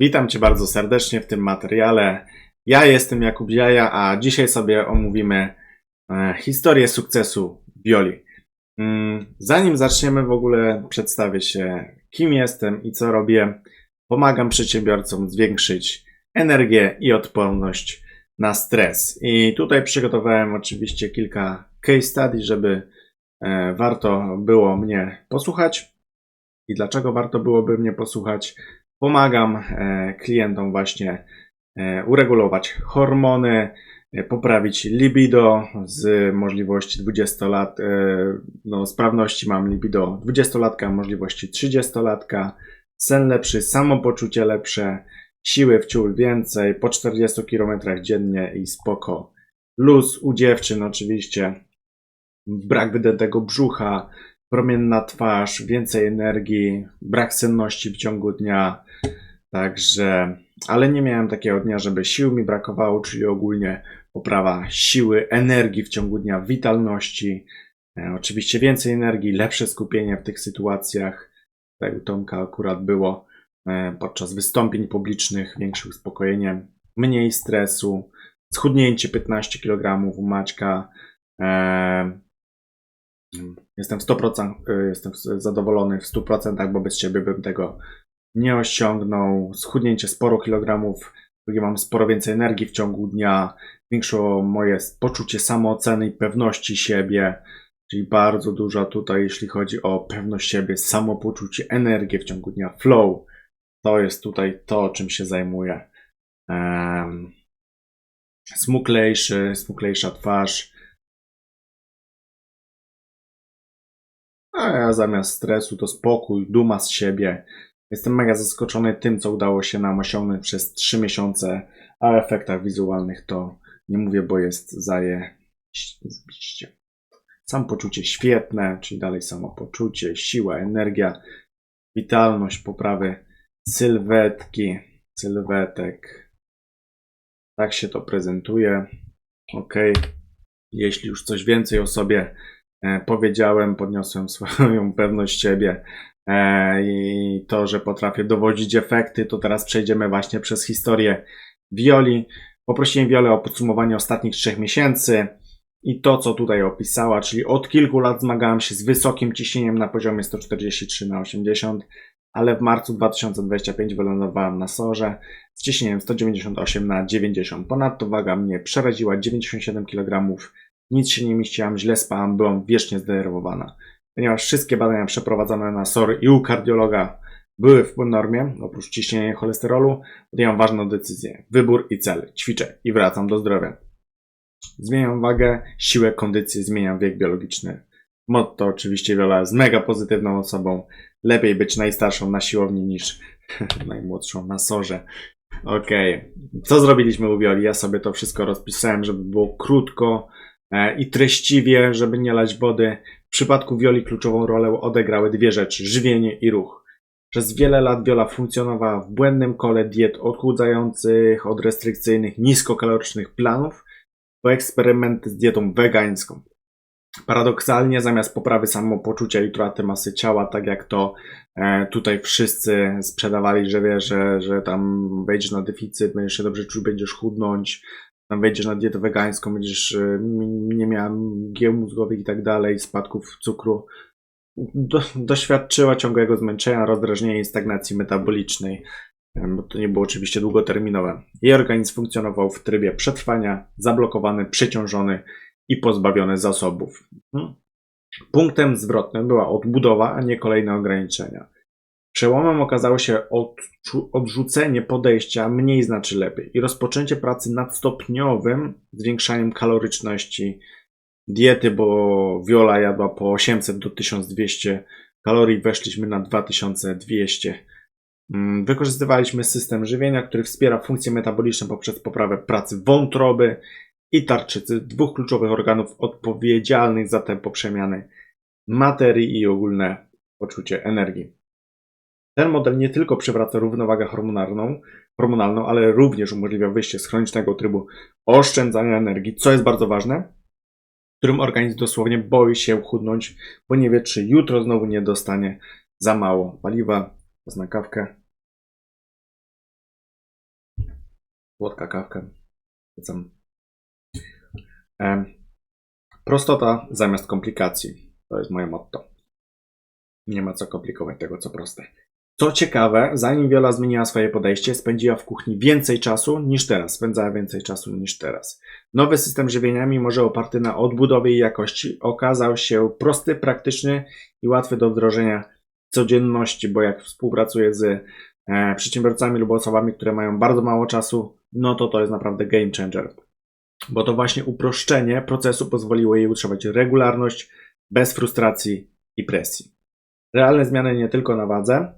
Witam Cię bardzo serdecznie w tym materiale. Ja jestem Jakub Jaja, a dzisiaj sobie omówimy e, historię sukcesu Bioli. Mm, Zanim zaczniemy w ogóle przedstawię się, kim jestem i co robię. Pomagam przedsiębiorcom zwiększyć energię i odporność na stres. I tutaj przygotowałem oczywiście kilka case study, żeby e, warto było mnie posłuchać. I dlaczego warto byłoby mnie posłuchać? Pomagam e, klientom właśnie e, uregulować hormony, e, poprawić libido z możliwości 20 lat, no sprawności mam libido 20-latka, możliwości 30-latka, sen lepszy, samopoczucie lepsze, siły w ciul więcej, po 40 km dziennie i spoko. Luz u dziewczyn oczywiście, brak wydętego brzucha, promienna twarz, więcej energii, brak senności w ciągu dnia. Także, ale nie miałem takiego dnia, żeby sił mi brakowało, czyli ogólnie poprawa siły, energii w ciągu dnia, witalności. E, oczywiście więcej energii, lepsze skupienie w tych sytuacjach. Tak u Tomka akurat było e, podczas wystąpień publicznych, większe uspokojenie, mniej stresu, schudnięcie 15 kg u Maćka. E, Jestem w 100%, y, jestem zadowolony w 100%, bo bez ciebie bym tego nie osiągnął. Schudnięcie sporo kilogramów, drugie mam sporo więcej energii w ciągu dnia, większe moje poczucie samooceny i pewności siebie, czyli bardzo dużo tutaj, jeśli chodzi o pewność siebie, samopoczucie, energię w ciągu dnia, flow. To jest tutaj to, czym się zajmuję. Um, smuklejszy, smuklejsza twarz, A ja zamiast stresu to spokój, duma z siebie. Jestem mega zaskoczony tym, co udało się nam osiągnąć przez 3 miesiące, a o efektach wizualnych to nie mówię, bo jest zaje zbiście. Sam poczucie świetne, czyli dalej samopoczucie, siła, energia, witalność, poprawy sylwetki, sylwetek. Tak się to prezentuje. Ok. Jeśli już coś więcej o sobie powiedziałem, podniosłem swoją pewność siebie e, i to, że potrafię dowodzić efekty, to teraz przejdziemy właśnie przez historię Violi. Poprosiłem Violę o podsumowanie ostatnich trzech miesięcy i to, co tutaj opisała, czyli od kilku lat zmagałem się z wysokim ciśnieniem na poziomie 143 na 80, ale w marcu 2025 wylądowałem na sorze z ciśnieniem 198 na 90. Ponadto waga mnie przeraziła 97 kg nic się nie mieściłam, źle spałam, byłam wiecznie zdenerwowana. Ponieważ wszystkie badania przeprowadzone na SOR i u kardiologa były w normie, oprócz ciśnienia i cholesterolu, podjęłam ważną decyzję. Wybór i cel. Ćwiczę i wracam do zdrowia. Zmieniam wagę, siłę, kondycję, zmieniam wiek biologiczny. Motto oczywiście Wiola jest mega pozytywną osobą. Lepiej być najstarszą na siłowni niż najmłodszą na sorze. Okej. Okay. Co zrobiliśmy u Wioli? Ja sobie to wszystko rozpisałem, żeby było krótko, i treściwie, żeby nie lać wody. W przypadku Wioli kluczową rolę odegrały dwie rzeczy: żywienie i ruch. Przez wiele lat Wiola funkcjonowała w błędnym kole diet odchudzających, od restrykcyjnych, niskokalorycznych planów po eksperymenty z dietą wegańską. Paradoksalnie, zamiast poprawy samopoczucia i utraty masy ciała, tak jak to e, tutaj wszyscy sprzedawali, że wie, że, że tam wejdziesz na deficyt, będziesz się dobrze czuć, będziesz chudnąć, tam wejdziesz na dietę wegańską, będziesz e, nie miała mgieł mózgowych i tak dalej, spadków cukru. Do, doświadczyła ciągłego zmęczenia, rozdrażnienia i stagnacji metabolicznej, bo to nie było oczywiście długoterminowe. Jej organizm funkcjonował w trybie przetrwania, zablokowany, przeciążony i pozbawiony zasobów. Hmm. Punktem zwrotnym była odbudowa, a nie kolejne ograniczenia. Przełomem okazało się odrzucenie podejścia mniej znaczy lepiej i rozpoczęcie pracy nad stopniowym zwiększaniem kaloryczności diety, bo Viola jadła po 800 do 1200 kalorii, weszliśmy na 2200. Mm, wykorzystywaliśmy system żywienia, który wspiera funkcje metaboliczne poprzez poprawę pracy wątroby i tarczycy, dwóch kluczowych organów odpowiedzialnych za tempo przemiany materii i ogólne poczucie energii. Ten model nie tylko przywraca równowagę hormonalną, hormonalną, ale również umożliwia wyjście z chronicznego trybu oszczędzania energii, co jest bardzo ważne, w którym organizm dosłownie boi się chudnąć, bo nie wie, czy jutro znowu nie dostanie za mało paliwa. Czas na kawkę. Słodka kawka. Prostota zamiast komplikacji. To jest moje motto. Nie ma co komplikować tego, co proste. Co ciekawe, zanim Viola zmieniła swoje podejście, spędziła w kuchni więcej czasu niż teraz. Spędzała więcej czasu niż teraz. Nowy system żywienia, mimo że oparty na odbudowie i jakości, okazał się prosty, praktyczny i łatwy do wdrożenia w codzienności, bo jak współpracuję z e, przedsiębiorcami lub osobami, które mają bardzo mało czasu, no to to jest naprawdę game changer. Bo to właśnie uproszczenie procesu pozwoliło jej utrzymać regularność bez frustracji i presji. Realne zmiany nie tylko na wadze.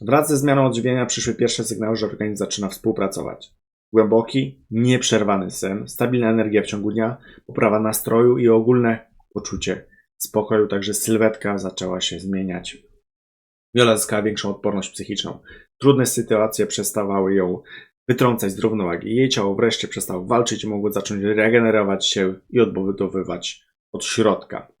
Wraz ze zmianą odżywienia przyszły pierwsze sygnały, że organizm zaczyna współpracować. Głęboki, nieprzerwany sen, stabilna energia w ciągu dnia, poprawa nastroju i ogólne poczucie spokoju, także sylwetka zaczęła się zmieniać. Wiola zyskała większą odporność psychiczną. Trudne sytuacje przestawały ją wytrącać z równowagi. Jej ciało wreszcie przestało walczyć i mogło zacząć regenerować się i odbudowywać od środka.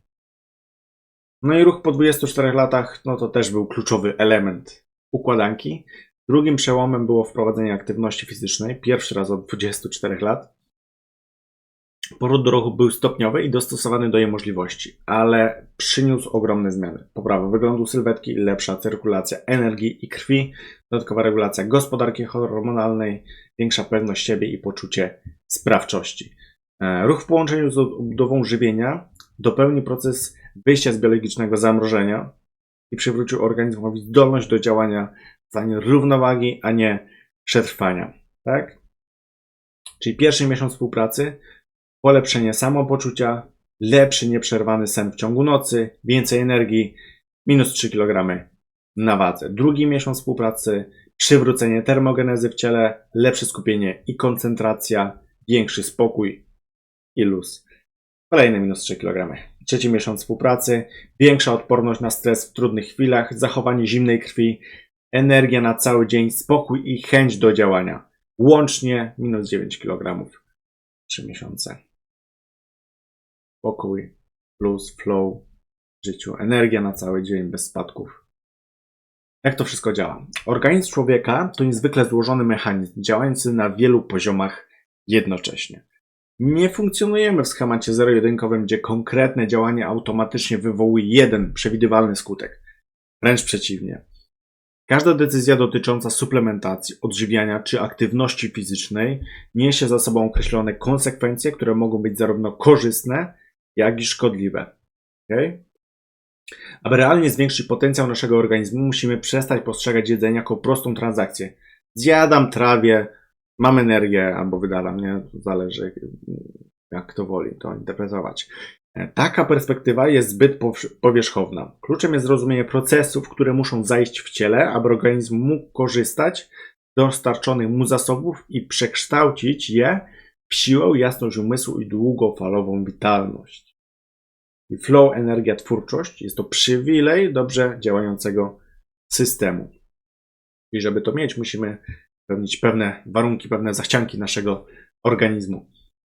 No i ruch po 24 latach, no to też był kluczowy element układanki. Drugim przełomem było wprowadzenie aktywności fizycznej, pierwszy raz od 24 lat. Poród do ruchu był stopniowy i dostosowany do jej możliwości, ale przyniósł ogromne zmiany. Poprawa wyglądu sylwetki, lepsza cyrkulacja energii i krwi, dodatkowa regulacja gospodarki hormonalnej, większa pewność siebie i poczucie sprawczości. E, Ruch w połączeniu z odbudową żywienia dopełni proces wyjścia z biologicznego zamrożenia i przywrócił organizmowi zdolność do działania w stanie równowagi, a nie przetrwania. Tak? Czyli pierwszy miesiąc współpracy, polepszenie samopoczucia, lepszy nieprzerwany sen w ciągu nocy, więcej energii, minus 3 kg na wadze. Drugi miesiąc współpracy, przywrócenie termogenezy w ciele, lepsze skupienie i koncentracja, większy spokój i luz. Kolejny minus 3 kg. Trzeci miesiąc współpracy, większa odporność na stres w trudnych chwilach, zachowanie zimnej krwi, energia na cały dzień, spokój i chęć do działania. Łącznie minus 9 kg. 3 miesiące. Spokój, plus, flow w życiu, energia na cały dzień bez spadków. Jak to wszystko działa? Organizm człowieka to niezwykle złożony mechanizm, działający na wielu poziomach jednocześnie. Nie funkcjonujemy w schemacie zero-jedynkowym, gdzie konkretne działanie automatycznie wywołuje jeden przewidywalny skutek. Wręcz przeciwnie. Każda decyzja dotycząca suplementacji, odżywiania czy aktywności fizycznej niesie za sobą określone konsekwencje, które mogą być zarówno korzystne, jak i szkodliwe. Okay? Aby realnie zwiększyć potencjał naszego organizmu, musimy przestać postrzegać jedzenie jako prostą transakcję. Zjadam, trawię, mam energię albo wydalam, nie? Zależy jak kto woli to interpretować. Taka perspektywa jest zbyt powierzchowna. Kluczem jest zrozumienie procesów, które muszą zajść w ciele, aby organizm mógł korzystać z dostarczonych mu zasobów i przekształcić je w siłę, jasność umysłu i długofalową witalność. I flow, energia, twórczość jest to przywilej dobrze działającego systemu. I żeby to mieć, musimy spełnić pewne warunki, pewne zachcianki naszego organizmu.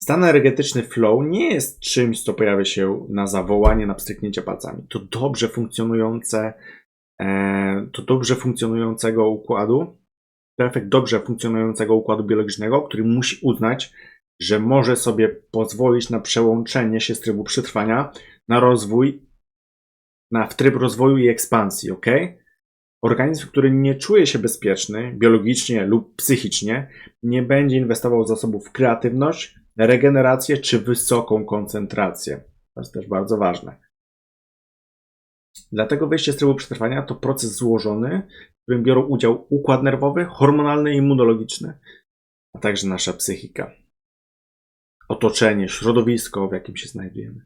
Stan energetyczny flow nie jest czymś, co pojawia się na zawołanie, na pstryknięcie palcami. To dobrze funkcjonujące, e, to dobrze funkcjonującego układu, to efekt dobrze funkcjonującego układu biologicznego, który musi uznać, że może sobie pozwolić na przełączenie się z trybu przetrwania na rozwój, na w tryb rozwoju i ekspansji, ok? Organizm, który nie czuje się bezpieczny biologicznie lub psychicznie, nie będzie inwestował zasobów w kreatywność, regenerację czy wysoką koncentrację. To jest też bardzo ważne. Dlatego wejście z trybu przetrwania to proces złożony, w którym biorą udział układ nerwowy, hormonalny i immunologiczny, a także nasza psychika. Otoczenie, środowisko, w jakim się znajdujemy.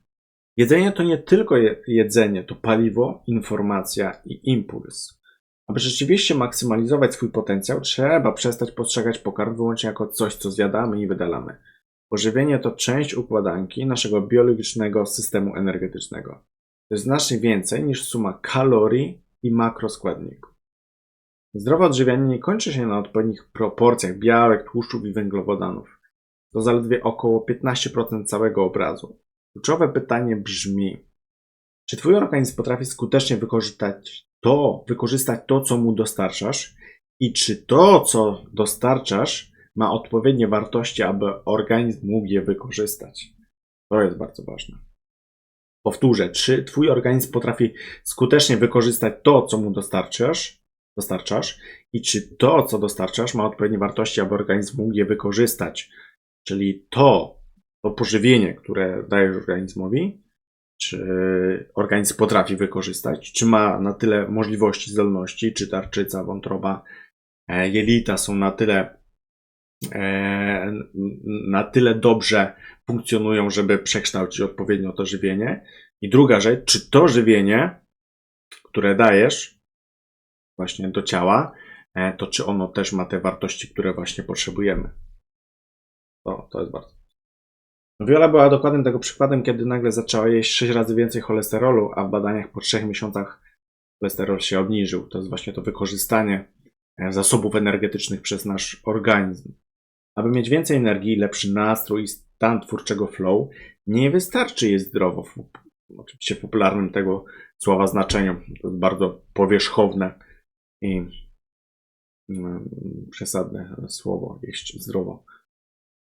Jedzenie to nie tylko jedzenie, to paliwo, informacja i impuls. Aby rzeczywiście maksymalizować swój potencjał, trzeba przestać postrzegać pokarm wyłącznie jako coś, co zjadamy i wydalamy. Pożywienie to część układanki naszego biologicznego systemu energetycznego. To jest znacznie więcej niż suma kalorii i makroskładników. Zdrowe odżywianie nie kończy się na odpowiednich proporcjach białek, tłuszczów i węglowodanów. To zaledwie około 15% całego obrazu. Kluczowe pytanie brzmi: czy Twój organizm potrafi skutecznie wykorzystać to, wykorzystać to, co mu dostarczasz, i czy to, co dostarczasz, ma odpowiednie wartości, aby organizm mógł je wykorzystać. To jest bardzo ważne. Powtórzę, czy twój organizm potrafi skutecznie wykorzystać to, co mu dostarczasz, dostarczasz i czy to, co dostarczasz, ma odpowiednie wartości, aby organizm mógł je wykorzystać. Czyli to, to pożywienie, które dajesz organizmowi, czy organizm potrafi wykorzystać, czy ma na tyle możliwości, zdolności, czy tarczyca, wątroba, e, jelita są na tyle e, na tyle dobrze funkcjonują, żeby przekształcić odpowiednio to żywienie. I druga rzecz, czy to żywienie, które dajesz właśnie do ciała, e, to czy ono też ma te wartości, które właśnie potrzebujemy. To, to jest bardzo. Wiola była dokładnym tego przykładem, kiedy nagle zaczęła jeść 6 razy więcej cholesterolu, a w badaniach po 3 miesiącach cholesterol się obniżył. To jest właśnie to wykorzystanie e, zasobów energetycznych przez nasz organizm. Aby mieć więcej energii, lepszy nastrój i stan twórczego flow, nie wystarczy jeść zdrowo. Oczywiście w popularnym tego słowa znaczeniu. To jest bardzo powierzchowne i mm, przesadne słowo, jeść zdrowo.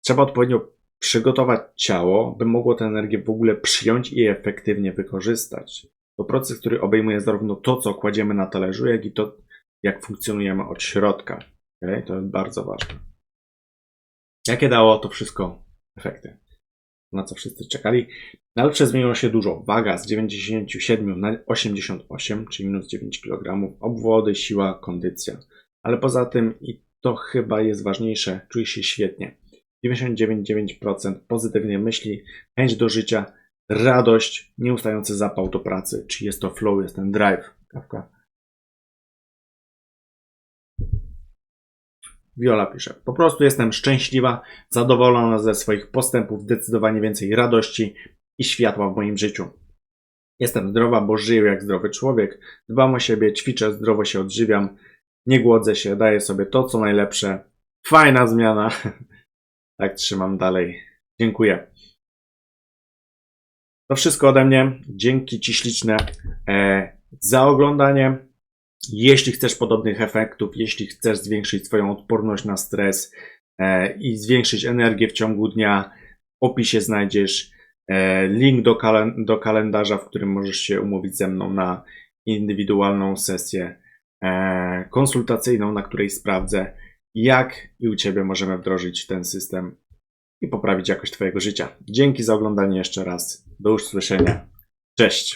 Trzeba odpowiednio przygotować ciało, by mogło tę energię w ogóle przyjąć i efektywnie wykorzystać. To proces, który obejmuje zarówno to, co kładziemy na talerzu, jak i to, jak funkcjonujemy od środka. Okay? To jest bardzo ważne. Jakie dało to wszystko efekty? Na co wszyscy czekali? Na lepsze zmieniło się dużo. Waga z 97 na 88, czyli minus 9 kg. Obwody, siła, kondycja. Ale poza tym, i to chyba jest ważniejsze, czuję się świetnie. 99,9% pozytywnie myśli, chęć do życia, radość, nieustający zapał do pracy. Czy jest to flow, jest ten drive. Kawka. Viola pisze. Po prostu jestem szczęśliwa, zadowolona ze swoich postępów, zdecydowanie więcej radości i światła w moim życiu. Jestem zdrowa, bo żyję jak zdrowy człowiek. Dbam o siebie, ćwiczę, zdrowo się odżywiam, nie głodzę się, daję sobie to, co najlepsze. Fajna zmiana. Tak trzymam dalej. Dziękuję. To wszystko ode mnie. Dzięki Ci śliczne e, za oglądanie. Jeśli chcesz podobnych efektów, jeśli chcesz zwiększyć swoją odporność na stres e, i zwiększyć energię w ciągu dnia, w opisie znajdziesz e, link do, kalen- do kalendarza, w którym możesz się umówić ze mną na indywidualną sesję konsultacyjną, na której sprawdzę, jak i u Ciebie możemy wdrożyć ten system i poprawić jakość Twojego życia. Dzięki za oglądanie jeszcze raz. Do usłyszenia. Cześć.